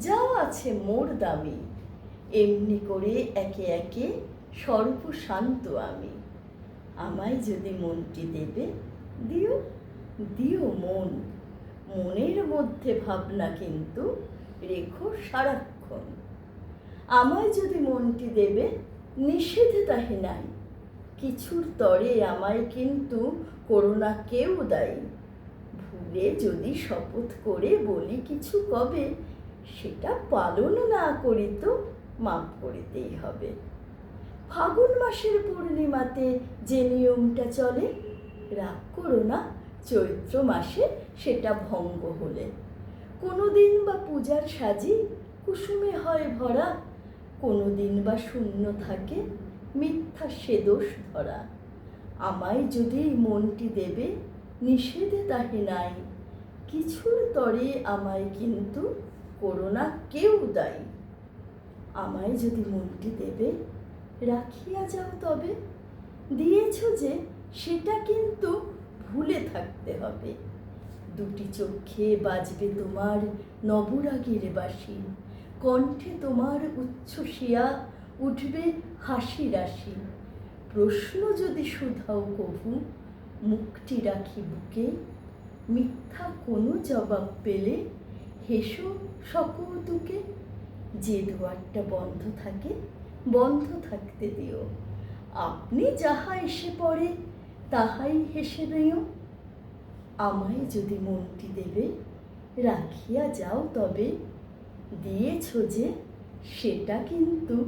যা আছে মোর দামি। এমনি করে একে একে সর্বশান্ত আমি। আমায় যদি মনটি দেবে, দিও দিও মন। মনের মধ্যে ভাবনা কিন্তু রেখো সারাক্ষণ। আমায় যদি মনটি দেবে নিষেধে তাহে নাই। কিছুর তরে আমায় কিন্তু করোনা কেউ দায়ী। ভুলে যদি শপথ করে বলি কিছু কবে সেটা পালন না করি তো মাফ করিতেই হবে। ফাগুন মাসের পূর্ণিমাতে যে নিয়মটা চলে, রাগ করো না, চৈত্র মাসে সেটা ভঙ্গ হলে। কোনো দিন বা পূজার সাজি, কুসুমে হয় ভরা কোনো দিন বা শূন্য থাকে, মিথ্যা সে দোষ ধরা। আমায় যদি মনটি দেবে, নিষেধে তাহে নাই। কিছুর তরে আমায় কিন্তু করোনা কেউ দায়ী। আমায় যদি মনটি দেবে, রাখিয়া যাও তবে। দিয়েছ যে, সেটা কিন্তু ভুলে থাকতে হবে। দুটি চোখে বাজবে তোমার নবরাগের বাসি। কণ্ঠে তোমার উচ্ছ্বসিয়া, উঠবে হাসি রাশি প্রশ্ন যদি শুধাও কভু মুখটি রাখি বুকে। মিথ্যা কোনো জবাব পেলে হেসো সকৌতুকে যে দুয়ারটা বন্ধ থাকে, বন্ধ থাকতে দিও। আপনি যাহা এসে পড়ে, তাহাই হেসে দিও আমায় যদি মনটি দেবে, রাখিয়া যাও তবে। দিয়েছ যে, সেটা কিন্তু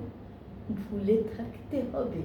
ভুলে থাকতে হবে।